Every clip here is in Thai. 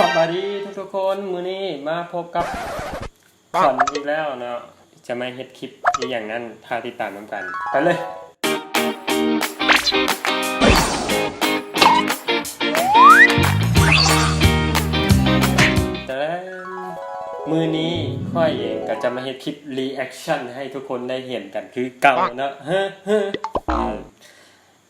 สวัสดีทุกๆคนมือนี้มาพบกับสอนอีกแล้วเนาะจะมาเฮ็ดคลิปอีกอย่างนั้นถ้าติดตามน้ำกัน ไปเลย แต่มือนี้ค่อยเองก็จะมาเฮ็ดคลิปรีแอคชั่นให้ทุกคนได้เห็นกันคือเก่าเนาะเฮ้อเฮ้ออืม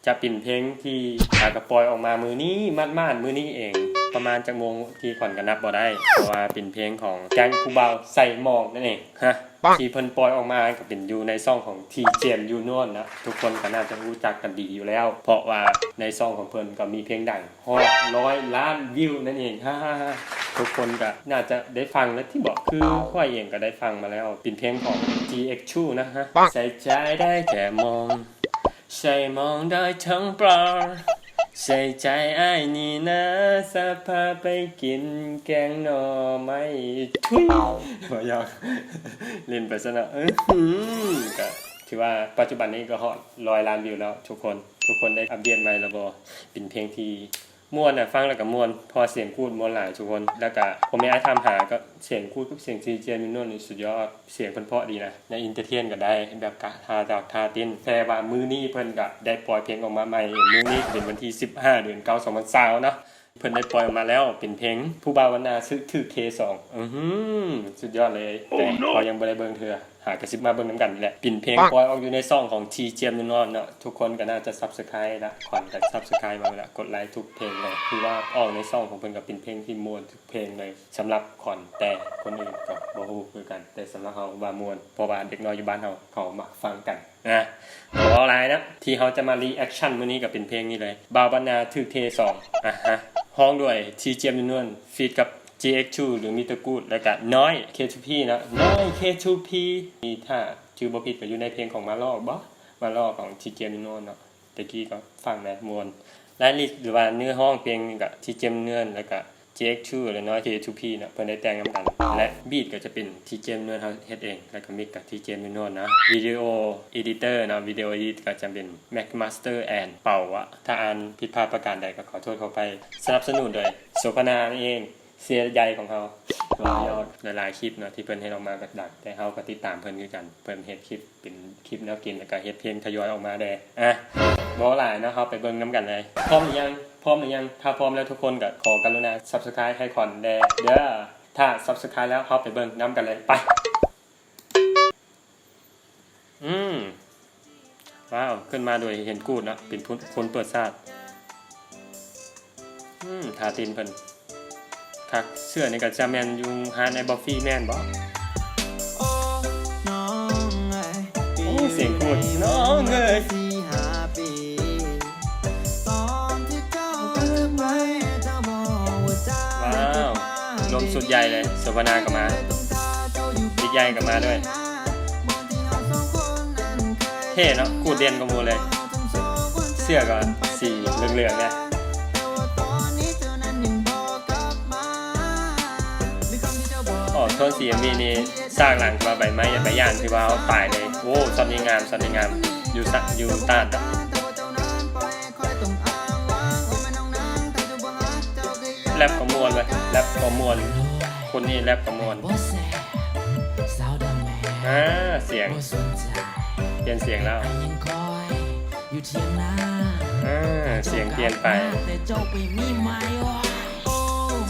จะปิ่นเพลงที่อากระปล่อยออกมามือนี้มัดม่านมือนี้เอง ประมาณจากโมงที่ขวัญกันนับบ่ได้ เพราะว่าเป็นเพลงของแก๊งผู้เบาใส่หมองนั่นเองฮะที่เพิ่นปล่อยออกมาก็เป็นอยู่ในซ่องของทีเจมยูนวนนะทุกคนก็น่าจะรู้จักกันดีอยู่แล้ว เพราะว่าในซ่องของเพิ่นก็มีเพลงดังฮอดร้อยล้านวิวนั่นเองฮ่าฮ่าฮ่าทุกคนก็น่าจะได้ฟังแล้วที่บอกคือค่อยเองก็ได้ฟังมาแล้วเป็นเพลงของ GX2 นะฮะใส่ใจได้แค่มองใช่มองได้ทั้งปลา ใส่ใจไอ้ายนี่นะสะพาไปกินแกงหน่อไม่ทุยบ่อยอกเล่นไปซะนะเออหือก็ถือว่าปัจจุบันนี้ก็ฮอตร้อยล้านวิวแล้วทุกคน ทุกคนได้อัปเดตใหม่แล้วบอเป็นเพลงที่ ม่วนน่ะฟังแล้วก็ม่วน พอเสียงพูดม่วนหลายทุกคน แล้วก็ผมไม่อาทำหาก็เสียงพูดกับเสียงซีเจมินนนี่สุดยอดเสียงเพิ่นเพราะดีนะในอินเตอร์เทนก็ได้แบบกะทาดอกทาตินแต่ว่ามือนี้เพิ่นก็ได้ปล่อยเพลงออกมาใหม่มือนี้เป็นวันที่ 15 เดือน9 2020เนาะเพิ่นได้ปล่อยออกมาแล้วเป็นเพลงผู้บ่าวนาซื้อถือ K2 อือหือสุดยอดเลยแต่พอยังบ่ได้เบิ่งเทื่อากระซิบมาเบิ่งนํกันนี่แหละเป็นเพลงปล่อยออกอยู่ในซ่องของ T เจมนอนเนาะทุกคนก็น่าจะ Subscribe ละขวัญก็ Subscribe มาแล้วกดไลค์ทุกเพลงเลยคือว่าออกในซ่องของเพิ่นก็เป็นเพลงที่ม่วนทุกเพลงเลยสำหรับขวัญแต่คนอื่นก็บ่ฮู้คือกัน แต่สำหรับเฮาว่าม่วนเพราะว่าเด็กน้อยอยู่บ้านเฮาเขามักฟังกันนะขออะไรนะที่เฮาจะมารีแอคชั่นมื้อนี้ก็เป็นเพลงนี้เลยบาวบรรณาถือเทสองอะฮะห้องด้วย T เจมนวนฟีดกับ GX2 หรือมิตรกูดแล้วก็น้อย K2P นะน้อย K2P มีถ้าชื่อบ่ผิดก็อยู่ในเพลงของมาลอกบ่มาลอกของ T เจมนวนเนาะตะกี้ก็ฟังแมมวนรายละเอีดหรือว่าเนื้อห้องเพลงนี่ก็ T เจมเนวนแล้วก็ GX2 หรือน้อย K2P นะเพิ่นได้แต่งนำกัน และบีทก็จะเป็น T เจมเนวนเฮาเฮ็ดเอง แล้วก็มิกกับ T เจมนวนนะวิดีโอเอดิเตอร์นะวิดีโอเอดิตก็จะเป็น Mac Master and เป่าวะถ้าอ่านผิดพลาดประการใดก็ขอโทษเขาไปสนับสนุนโดยโสพนานั่นเอง เสียใหญ่ของเขารอยอดหลายๆคลิปเนาะที่เพิ่นให้ออกมาแบบดักแต่เฮาก็ติดตามเพิ่นคือกัน เพิ่นเฮ็ดคลิปเป็นคลิปแนวกินแล้วก็เฮ็ดเพลงทยอยออกมาแด่อะบ่หลายเนาะเฮาไปเบิ่งนํกันเลยพร้อมหรือยังพร้อมหรือยังถ้าพร้อมแล้วทุกคนก็ขอกรุณา Subscribe ให้คอนแดเด้อถ้า Subscribe แล้วเฮาไปเบิ่งนํกันเลยไปอืมว้าวขึ้นมาโดยเห็นกูดเนาะเป็นคนเปิดซาดอืมทาตีนเพิ่น คักเสื้อนี่ก็จะแมนอยู่หาในบอฟฟี่แมนบ่โอ้น้องเอ้ยปีโอ้เสียงพูดน้องเอ้ยสี่ห้าปีตอนที่เจ้าจะไปเจ้าบอกว่าเจ้าว้าวลมสุดใหญ่เลยสวนาก็มาบิ๊กใหญ่ก็มาด้วย เท่เนาะกูดเด่นกว่าหมูเลย เสื้อก็สีเหลืองๆเนี่ย อ๋อโทนสีมีนี่สร้างหลังมาใบไม้ใบย่านที่ว่าเอาป่ายเลยโอ้สันนิงามสันนิงามอยู่สะอยู่ต้านอะแรปก็มวนเลยแรปก็มวนคนนี้แรปก็มวนบ่แสสาวดำแม่อ่าเสียงบ่สนใจเปลี่ยนเสียงแล้วไอ้ยังคอยอยู่เทียงนาอ่าเสียงเปลี่ยนไปแต่เจ้าไปมีไหมวะโอ้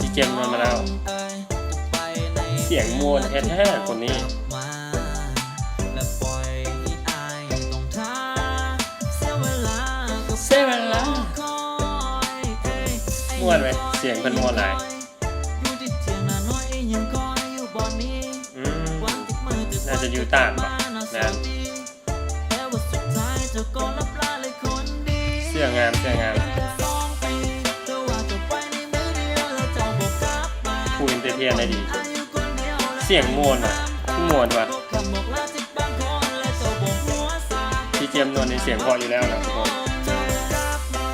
จีเจมมาแล้ว เสียงมวนแท้ๆคนนี้มาและปล่อยให้อายต้องท้าเสียเวลากับเสียเวลาคอยเอ้ยไอ้ม่วนไหมเสียงเพิ่นม่วนหลายอยู่ที่เถียงนาน้อยยังคอยอยู่บ่นี้อืมวางติดมือติดน่าจะอยู่ต่างปะนะนะแต่ว่าสุดท้ายเจ้าก็รับลาเลยคนดีเสื้องามเสื้องามสองปีเจ้าว่าเจ้าไปในมือเดียวแล้วเจ้าบอกกลับมาคูอินเตอร์เทียนได้ดีอายุคน เดียวและเสียงมวนอะคือมวนว่ะคำบอกลาที่บางคนและเจ้าบอกหัวซาพี่เจมส์นวลในเสียงเพออยู่แล้วนะทุกคนเจ้ากลับมา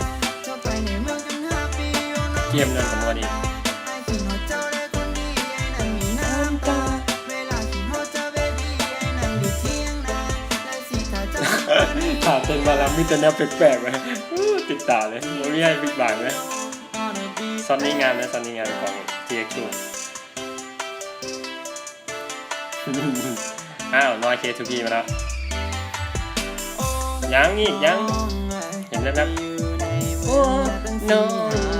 เจ้าไปในเมืองกันห้าปีอยู่น้องเจมส์นวลกับมวนอีกไอ้ที่หัวเจ้าได้คนดีไอ้นั่นมีน้ำตาเวลาที่หัวเจ้าเบบี้ไอ้นั่นอยู่เที่ยงนาและสิถ้าเจ้าคนนี้ถามเต้นมาแล้วมีแต่แนวแปลกๆไหมอู้ติดตาเลยโมนี่ให้บิ๊กบางไหมซอนนี้งานนะซอนนี้งานของ TX2 อ้าวนอย K2P มาแล้วยังอีกยังเห็นแล้วแบบโอ้น้อ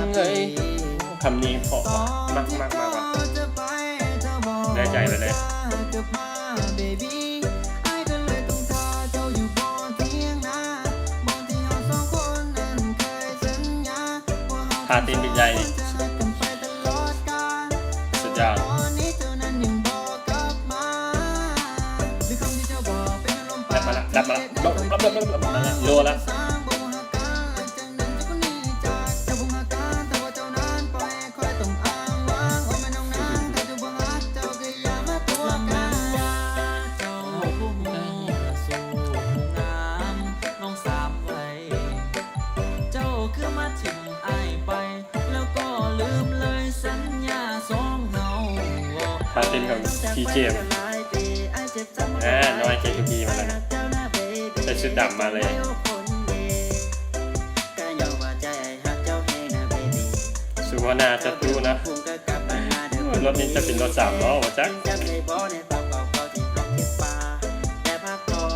งเอ้ยคำนี้เพราะมากมากมากว่ะได้ใจเลยเลยพาตีนบิ๊กให มาละรับมาละรับรับรับรับรับมาละรัวละพาตีนของ TGM อ่าน้อย K2P มาแล้ว ส่ชุดดำมาเลยสุวรรณาจะตู้นะรถนี้จะเป็นรถสามล้อวะจ๊ะ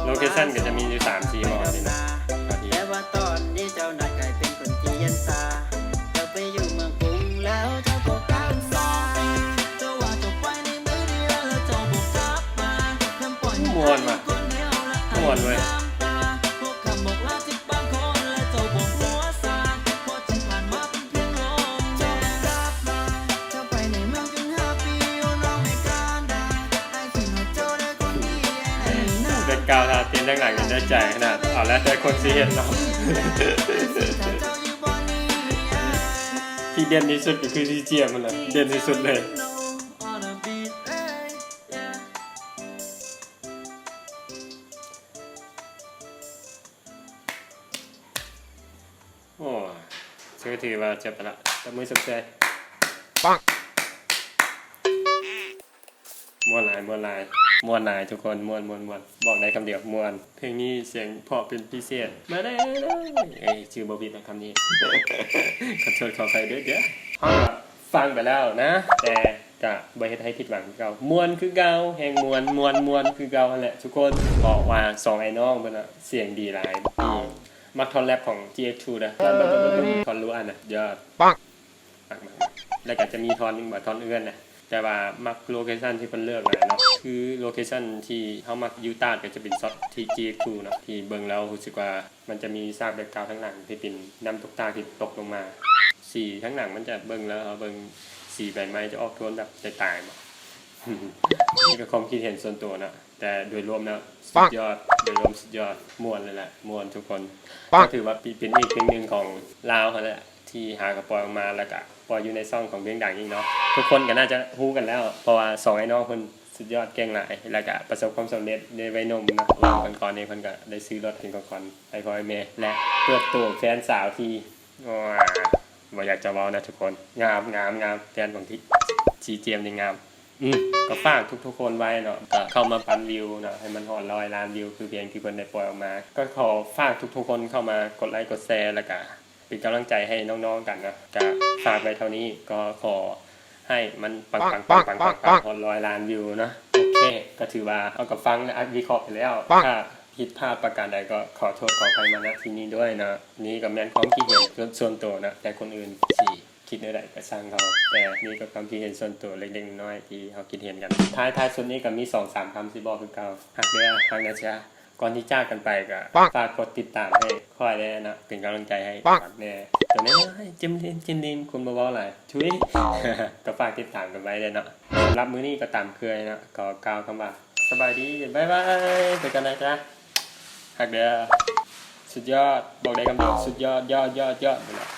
โลเคชั่นก็จะมีอยู่สามสี่มอนี่นะพอดีแต่ว่าตอนนี้เจ้านายกลายเป็นคนที่เย็นซาเจ้าไปอยู่เมืองกรุงแล้วเจ้าก็กลายเป็นเจ้าว่าเจ้าไปใกาวทาตีนด้านหลังยังได้ใจขนาดเอาแล้วได้คนซีเห็นเนาะที่เด่นที่สุดก็คือที่เจียมมันแหละเด่นที่สุดเลยโอ้ชื่อถือว่าเจ็บไปละตบมือสุดใจปังมวนหลายมวนหลาย มวนหลายทุกคนมวนมวนมวนบอกได้คำเดียวมวน เพลงนี้เสียงเพราะเป็นพิเศษ มาได้เลยเอ้ยชื่อบอบิดนะคำนี้ ขอโทษขออภัยด้วยเดี๋ยวห้องละฟังไปแล้วนะ แต่กะบริเฮ็ดให้ผิดหวังคือเก่ามวนคือเก่าแหงมวนมวนมวนคือเก่านั่นแหละ ทุกคนบอกว่าสองไอ้น้องเพิ่นน่ะเสียงดีหลายอืมมักทอนแรปของ GX2 นะทอนรู้อันน่ะยอดปังมากมากแล้วก็จะมีทอนหนึงแบบทอนเอื้อนนะ แต่ว่ามักโลเคชันที่เพิ่นเลือกหลายเนาะคือโลเคชันที่เฮามักยูตาดก็จะเป็นซอตที่ GX2 เนาะที่เบิ่งแล้วรู้สึกว่ามันจะมีซากแบ็คกราวด์ทั้งหลังที่เป็นน้ำตกตาที่ตกลงมาสีทั้งหนังมันจะเบิ่งแล้วเอาเบิ่งสีใบไม้จะออกโทนแบบตายๆมานี่ก็ความคิดเห็นส่วนตัวนะแต่โดยรวมแล้วสุดยอดโดยรวมสุดยอดม่วนเลยแหละม่วนทุกคนปังก็ถือว่าเป็นอีกเพลงหนึ่งของลาวเขาแหละที่หากระปล่อยออกมาแล้วก็ ปล่อยอยู่ในซ่องของเพลงดังอีกเนาะทุกคนก็น่าจะฮู้กันแล้ว เพราะว่าสองไอ้น้องคนสุดยอดเก่งหลายแล้วก็ประสบความสำเร็จในวัยหนุ่มนะวันก่อนๆนี้เพิ่นก็ได้ซื้อรถเป็นของขวัญให้พ่อให้แม่และเปิดตัวแฟนสาวที่ว้าบ่อยากจะเว้านะทุกคนงามงามงามแฟนของที่จีเจมนี่งามอืมก็ฝากทุกๆคนไว้เนาะก็เข้ามาปันวิวเนาะให้มันหอดร้อยล้านวิวคือเพลงที่เพิ่นได้ปล่อยออกมา ก็ขอฝากทุกๆคนเข้ามากดไลค์กดแชร์แล้วก็ เป็นกำลังใจให้น้องๆกันนะก็ฝากไว้เท่านี้ก็ขอให้มันปังปังปังปังปังปังหอดร้อยล้านวิวเนาะโอเค ก็ถือว่าเอากับฟังและวิเคราะห์ไปแล้วถ้าผิดพลาดประการใดก็ขอโทษขออภัยมาณที่นี้ด้วยนะ นี่ก็แม่นความคิดเห็นส่วนตัวนะ แต่คนอื่นสิคิดอะไรก็สร้างเขาแต่นี่ก็ความคิดเห็นส่วนตัวเล็กๆน้อยๆที่เขาคิดเห็นกันท้ายท้ายสุดนี้ก็มีสองสามคำสิบอกคือเก่าหักเด้อหักนะจ๊ะ ก่อนที่จากกันไปก็ปังฝากกดติดตามให้คอยได้นะ เป็นกำลังใจให้ปังฝากแน่ตัวนี้ให้จิมดินจิมดินคุณมาบอกอะไรช่วยก็ฝากติดตามกันไว้เลยเนาะสำหรับมื้อนี้ก็ตามเคยเนาะก็กล่าวคำว่าสบายดีบ๊ายบายเจอกันนะจ๊ะหักเด้อสุดยอดบอกได้คำเดียวสุดยอดยอดยอดยอดไปเลย